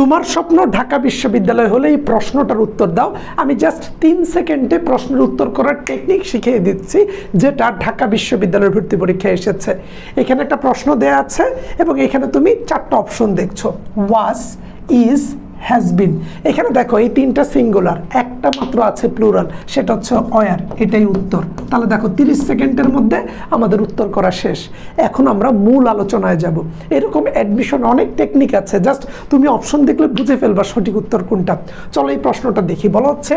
তোমার স্বপ্ন ঢাকা বিশ্ববিদ্যালয় হলে এই প্রশ্নটার উত্তর দাও। আমি জাস্ট তিন সেকেন্ডে প্রশ্নের উত্তর করার টেকনিক শিখিয়ে দিচ্ছি, যেটা ঢাকা বিশ্ববিদ্যালয়ের ভর্তি পরীক্ষায় এসেছে। এখানে একটা প্রশ্ন দেয়া আছে এবং এখানে তুমি চারটা অপশন দেখছ। ওয়াস ইজ হ্যাজ বিন এখানে দেখো এই তিনটা সিঙ্গুলার একটা মাত্র আছে প্লুরাল সেটা হচ্ছে অয়ার এটাই উত্তর। তাহলে দেখো তিরিশ সেকেন্ডের মধ্যে আমাদের উত্তর করা শেষ। এখন আমরা মূল আলোচনায় যাব। এরকম অ্যাডমিশন অনেক টেকনিক আছে জাস্ট তুমি অপশন দেখলে বুঝে ফেলবা সঠিক উত্তর কোনটা। চলো এই প্রশ্নটা দেখি। বলা হচ্ছে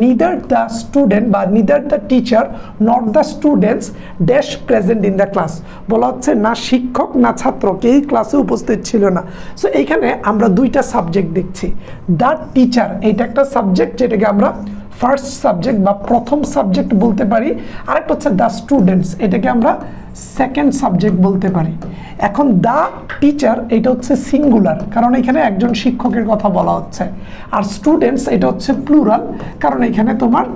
নিদার দ্য স্টুডেন্ট বা neither the teacher not the students dash present in the class বলা হচ্ছে, না শিক্ষক, না ছাত্র কেউ ক্লাসে উপস্থিত ছিল না। সো এইখানে আমরা দুইটা সাবজেক্ট দেখছি। দ্য টিচার এইটা একটা সাবজেক্ট যেটাকে আমরা ফার্স্ট সাবজেক্ট বা প্রথম সাবজেক্ট বলতে পারি। আরেকটা হচ্ছে দ্য স্টুডেন্টস এটাকে আমরা সেকেন্ড সাবজেক্ট বলতে পারি। এখন দ্য টিচার এটা হচ্ছে সিঙ্গুলার কারণ এখানে একজন শিক্ষকের কথা বলা হচ্ছে। আর স্টুডেন্টস এটা হচ্ছে প্লুরাল কারণ এখানে তোমার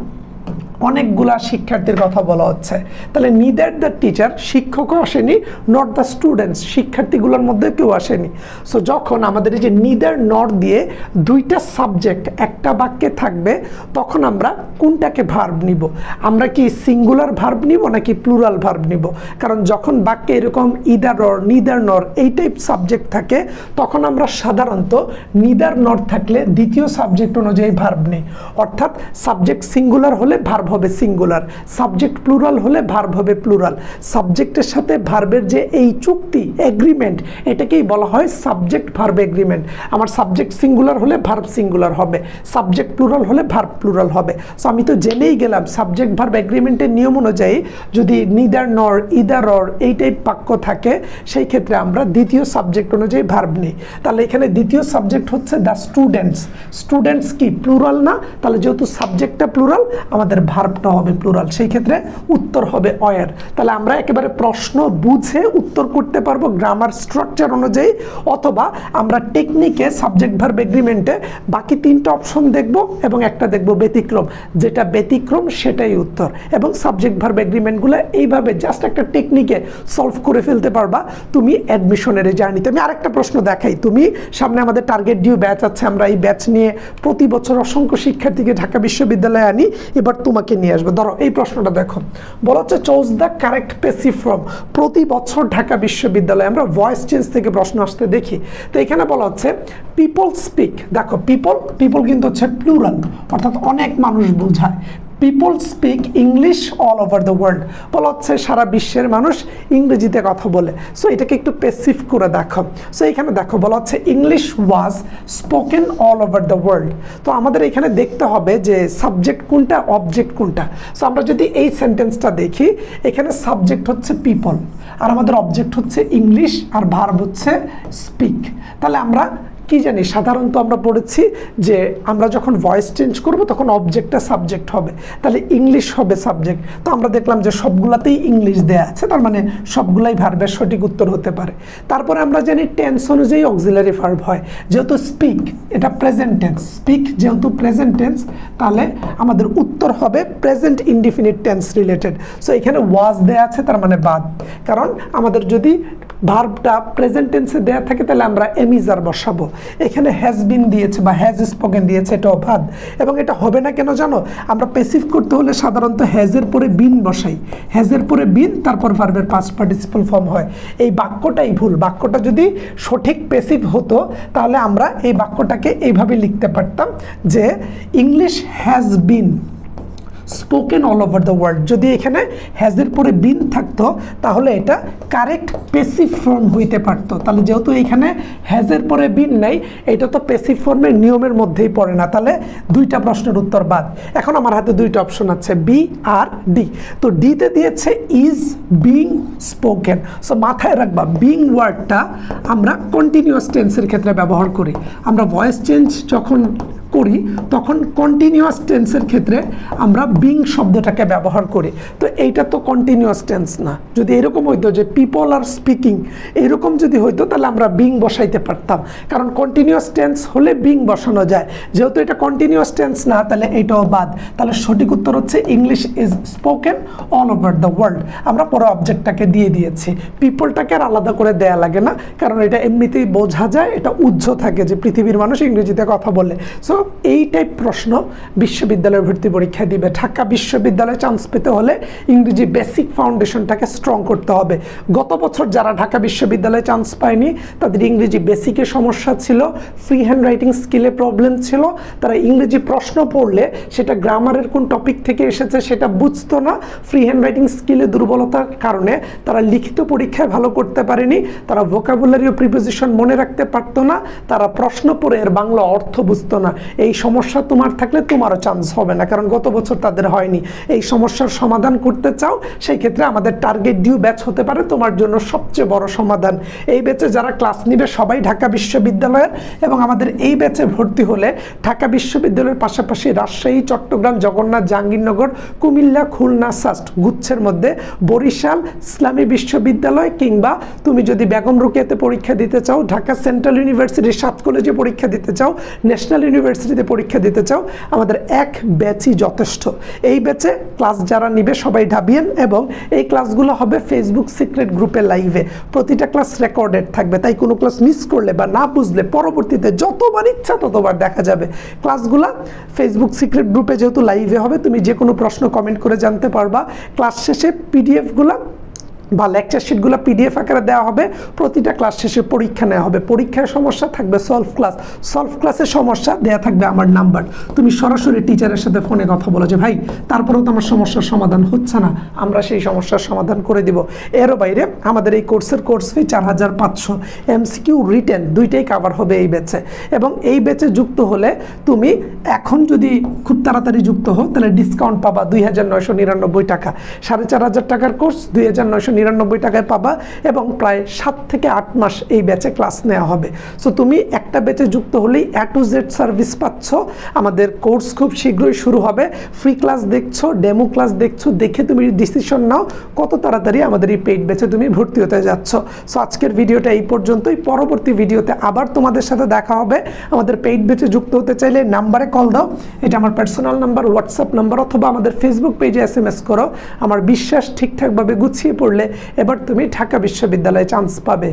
অনেকগুলা শিক্ষার্থীর কথা বলা হচ্ছে। তাহলে নিদার দ্য টিচার শিক্ষকও আসেনি নট দ্য স্টুডেন্টস শিক্ষার্থীগুলোর মধ্যে কেউ আসেনি। সো যখন আমাদের এই যে নিদার নট দিয়ে দুইটা সাবজেক্ট একটা বাক্যে থাকবে, তখন আমরা কোনটাকে ভার্ব নিব? আমরা কি সিঙ্গুলার ভার্ব নিব, নাকি প্লুরাল ভার্ব নিব? কারণ যখন বাক্যে এরকম ইদার অর নিদার নর এই টাইপ সাবজেক্ট থাকে, তখন আমরা সাধারণত নিদার নর থাকলে দ্বিতীয় সাবজেক্ট অনুযায়ী ভার্ব নেই। অর্থাৎ সাবজেক্ট সিঙ্গুলার হলে ভার্ব হবে সিঙ্গুলার সাবজেক্ট প্লুরাল হলে ভার্ব হবে প্লুরাল সাবজেক্টের সাথে ভার্বের যে এই চুক্তি এগ্রিমেন্ট এটাকেই বলা হয় সাবজেক্ট ভার্ব এগ্রিমেন্ট আমার সাবজেক্ট সিঙ্গুলার হলে ভার্ব সিঙ্গুলার হবে সাবজেক্ট প্লুরাল হলে ভার্ব প্লুরাল হবে। সো আমি তো জেনেই গেলাম সাবজেক্ট ভার্ব এগ্রিমেন্টের নিয়ম অনুযায়ী যদি নিদার নর ইদার অর এই টাইপ বাক্য থাকে, সেই ক্ষেত্রে আমরা দ্বিতীয় সাবজেক্ট অনুযায়ী ভার্ব নিই। তাহলে এখানে দ্বিতীয় সাবজেক্ট হচ্ছে দ্য স্টুডেন্টস স্টুডেন্টস কি? প্লুরাল না? তাহলে যেহেতু সাবজেক্টটা প্লুরাল আমাদের ভার্বটা হবে প্লুরাল সেই ক্ষেত্রে উত্তর হবে অয়ার তাহলে আমরা একেবারে প্রশ্ন বুঝে উত্তর করতে পারব গ্রামার স্ট্রাকচার অনুযায়ী, অথবা আমরা টেকনিকে সাবজেক্ট ভার্ব এগ্রিমেন্টে বাকি তিনটা অপশন দেখব এবং একটা দেখব ব্যতিক্রম। যেটা ব্যতিক্রম, সেটাই উত্তর। এবং সাবজেক্ট ভার্ব এগ্রিমেন্টগুলো এইভাবে জাস্ট একটা টেকনিকে সলভ করে ফেলতে পারবা তুমি অ্যাডমিশনের জার্নিতে আমি আরেকটা প্রশ্ন দেখাই। তুমি সামনে আমাদের টার্গেট ডিউ ব্যাচ আছে, আমরা এই ব্যাচ নিয়ে প্রতি বছর অসংখ্য শিক্ষার্থীকে ঢাকা বিশ্ববিদ্যালয়ে আনি। এবার তোমাকে নিয়ে আসবে। ধরো, এই প্রশ্নটা দেখো। বলা হচ্ছে choose the correct passive form প্রতি বছর ঢাকা বিশ্ববিদ্যালয়ে আমরা ভয়েস চেঞ্জ থেকে প্রশ্ন আসতে দেখি। তো এখানে বলা হচ্ছে পিপল স্পিক দেখো পিপল পিপল কিন্তু হচ্ছে প্লুরাল অর্থাৎ অনেক মানুষ বোঝায়। People speak English all over the world বলা হচ্ছে সারা বিশ্বের মানুষ ইংরেজিতে কথা বলে। সো এটাকে একটু পেসিভ করে দেখো। সো এখানে দেখো, বলা হচ্ছে English was spoken all over the world তো আমাদের এখানে দেখতে হবে যে সাবজেক্ট কোনটা অবজেক্ট কোনটা। সো আমরা যদি এই সেন্টেন্সটা দেখি, এখানে সাবজেক্ট হচ্ছে পিপল আর আমাদের অবজেক্ট হচ্ছে ইংলিশ আর ভার্ব হচ্ছে স্পিক তাহলে আমরা কি জানি, সাধারণত আমরা পড়েছি যে আমরা যখন ভয়েস চেঞ্জ করব তখন অবজেক্টটা সাবজেক্ট হবে। তাহলে ইংলিশ হবে সাবজেক্ট তো আমরা দেখলাম যে সবগুলাতেই ইংলিশ দেয়া আছে, তার মানে সবগুলাই ভার্বের সঠিক উত্তর হতে পারে। তারপরে আমরা জানি টেন্স অনুযায়ী অক্সিলারি ভার্ব হয়। যেহেতু স্পিক এটা প্রেজেন্ট টেন্স স্পিক যেহেতু প্রেজেন্ট টেন্স তাহলে আমাদের উত্তর হবে present indefinite tense related so এখানে ওয়াজ দেয়া আছে, তার মানে বাদ। কারণ আমাদের যদি ভার্বটা প্রেজেন্ট টেন্সে দেওয়া থাকে, তাহলে আমরা এমিজার বসাবো। এখানে হ্যাজ বিন দিয়েছে বা হ্যাজ স্পোকেন দিয়েছে, এটা বাদ এবং এটা হবে না কেন জানো? আমরা পেসিভ করতে হলে সাধারণত হ্যাজের পরে বিন বসাই। হ্যাজের পরে বিন তারপর ভার্বের পাস্ট পার্টিসিপল ফর্ম হয়। এই বাক্যটাই ভুল। বাক্যটা যদি সঠিক পেসিভ হতো, তাহলে আমরা এই বাক্যটাকে এইভাবে লিখতে পারতাম যে English has been spoken all over the world যদি এখানে হ্যাজের পরে বিন থাকতো, তাহলে এটা কারেক্ট পেসিভ ফর্ম হইতে পারতো। তাহলে যেহেতু এখানে হ্যাজের পরে বিন নেই, এটা তো পেসিভ ফর্মের নিয়মের মধ্যেই পড়ে না। তাহলে দুইটা প্রশ্নের উত্তর বাদ। এখন আমার হাতে দুইটা অপশন আছে বি আর ডি তো ডিতে দিয়েছে ইজ বিং স্পোকেন সো মাথায় রাখবা বিং ওয়ার্ডটা আমরা কন্টিনিউয়াস টেন্সের ক্ষেত্রে ব্যবহার করি। আমরা ভয়েস চেঞ্জ যখন করি, তখন কন্টিনিউয়াস টেন্সের ক্ষেত্রে আমরা বিং শব্দটাকে ব্যবহার করি। তো এইটা তো কন্টিনিউয়াস টেন্স না। যদি এরকম হইতো যে পিপল আর স্পিকিং এরকম যদি হইতো তাহলে আমরা বিং বসাইতে পারতাম। কারণ কন্টিনিউয়াস টেন্স হলে বিং বসানো যায়। যেহেতু এটা কন্টিনিউয়াস টেন্স না, তাহলে এটাও বাদ। তাহলে সঠিক উত্তর হচ্ছে English is spoken all over the world আমরা পরে অবজেক্টটাকে দিয়ে দিয়েছি। পিপলটাকে আর আলাদা করে দেয়া লাগে না। কারণ এটা এমনিতেই বোঝা যায়, এটা উজ্জ থাকে যে পৃথিবীর মানুষ ইংরেজিতে কথা বলে। সো এই টাইপ প্রশ্ন, বিশ্ববিদ্যালয়ের ভর্তি পরীক্ষায় দিবে। ঢাকা বিশ্ববিদ্যালয়ে চান্স পেতে হলে ইংরেজি বেসিক ফাউন্ডেশনটাকে স্ট্রং করতে হবে। গত বছর যারা ঢাকা বিশ্ববিদ্যালয়ে চান্স পায়নি, তাদের ইংরেজি বেসিকে সমস্যা ছিল ফ্রি হ্যান্ড রাইটিং স্কিলে প্রবলেম ছিল। তারা ইংরেজি প্রশ্ন পড়লে সেটা গ্রামারের কোন টপিক থেকে এসেছে সেটা বুঝতো না। ফ্রি হ্যান্ড রাইটিং স্কিলে দুর্বলতার কারণে তারা লিখিত পরীক্ষায় ভালো করতে পারেনি। তারা ভোকাবুলারি ও প্রিপোজিশন মনে রাখতে পারতো না। তারা প্রশ্ন পড়ে এর বাংলা অর্থ বুঝতো না। এই সমস্যা তোমার থাকলে তোমারও চান্স হবে না, কারণ গত বছর তাদের হয়নি। এই সমস্যার সমাধান করতে চাও, সেই ক্ষেত্রে আমাদের টার্গেট ডিউ ব্যাচ হতে পারে, তোমার জন্য সবচেয়ে বড় সমাধান। এই ব্যাচে যারা ক্লাস নিবে, সবাই ঢাকা বিশ্ববিদ্যালয়ের এবং আমাদের এই ব্যাচে ভর্তি হলে ঢাকা বিশ্ববিদ্যালয়ের পাশাপাশি রাজশাহী, চট্টগ্রাম, জগন্নাথ, জাহাঙ্গীরনগর, কুমিল্লা, খুলনা, সাস্ট গুচ্ছের মধ্যে বরিশাল, ইসলামী বিশ্ববিদ্যালয় কিংবা তুমি যদি বেগম রুকিয়াতে পরীক্ষা দিতে চাও, ঢাকা সেন্ট্রাল ইউনিভার্সিটির সাত কলেজে পরীক্ষা দিতে চাও, ন্যাশনাল ইউনিভার্সিটিতে পরীক্ষা দিতে চাও, আমাদের এক ব্যাচই যথেষ্ট। এই ব্যাচে ক্লাস যারা নিবে সবাই ঢাবিয়েন এবং এই ক্লাসগুলো হবে ফেসবুক সিক্রেট গ্রুপে লাইভে প্রতিটা ক্লাস রেকর্ডেড থাকবে। তাই কোনো ক্লাস মিস করলে বা না বুঝলে পরবর্তীতে যতবার ইচ্ছা ততবার দেখা যাবে। ক্লাসগুলো ফেসবুক সিক্রেট গ্রুপে যেহেতু লাইভে হবে, তুমি যে কোনো প্রশ্ন কমেন্ট করে জানতে পারবা। ক্লাস শেষে পিডিএফগুলো বা লেকচার শিটগুলো পিডিএফ আকারে দেওয়া হবে, প্রতিটা ক্লাস শেষে পরীক্ষা নেওয়া হবে। পরীক্ষায় সমস্যা থাকবে সলভ ক্লাস সলভ ক্লাসের সমস্যা, দেয়া থাকবে আমার নাম্বার তুমি সরাসরি টিচারের সাথে ফোনে কথা বলো যে, ভাই, তারপরেও তো আমার সমস্যার সমাধান হচ্ছে না। আমরা সেই সমস্যার সমাধান করে দিব। এরও বাইরে আমাদের এই কোর্সের কোর্স ফি চার হাজার পাঁচশো। এমসিকিউ রিটেন দুইটাই কাভার হবে এই ব্যাচে এবং এই ব্যাচে যুক্ত হলে তুমি এখন যদি খুব তাড়াতাড়ি যুক্ত হও, তাহলে ডিসকাউন্ট পাবা দুই হাজার নয়শো নিরানব্বই টাকা। সাড়ে চার হাজার টাকার কোর্স দুই হাজার নয়শো নিরানব্বই টাকায় পাবা এবং প্রায় সাত থেকে আট মাস এই ব্যাচে ক্লাস নেওয়া হবে। সো তুমি একটা ব্যাচে যুক্ত হলেই এ টু জেড সার্ভিস পাচ্ছ। আমাদের কোর্স খুব শীঘ্রই শুরু হবে। ফ্রি ক্লাস দেখছ ডেমো ক্লাস দেখছ, দেখে তুমি ডিসিশন নাও কত তাড়াতাড়ি আমাদের এই পেইড ব্যাচে তুমি ভর্তি হতে যাচ্ছ। সো আজকের ভিডিওটা এই পর্যন্তই। পরবর্তী ভিডিওতে আবার তোমাদের সাথে দেখা হবে। আমাদের পেইড ব্যাচে যুক্ত হতে চাইলে নাম্বারে কল দাও। এটা আমার পার্সোনাল নাম্বার হোয়াটসঅ্যাপ নাম্বার অথবা আমাদের ফেসবুক পেজে এস এম এস করো। আমার বিশ্বাস ঠিকঠাকভাবে গুছিয়ে পড়লে এবার তুমি ঢাকা বিশ্ববিদ্যালয়ে চান্স পাবে।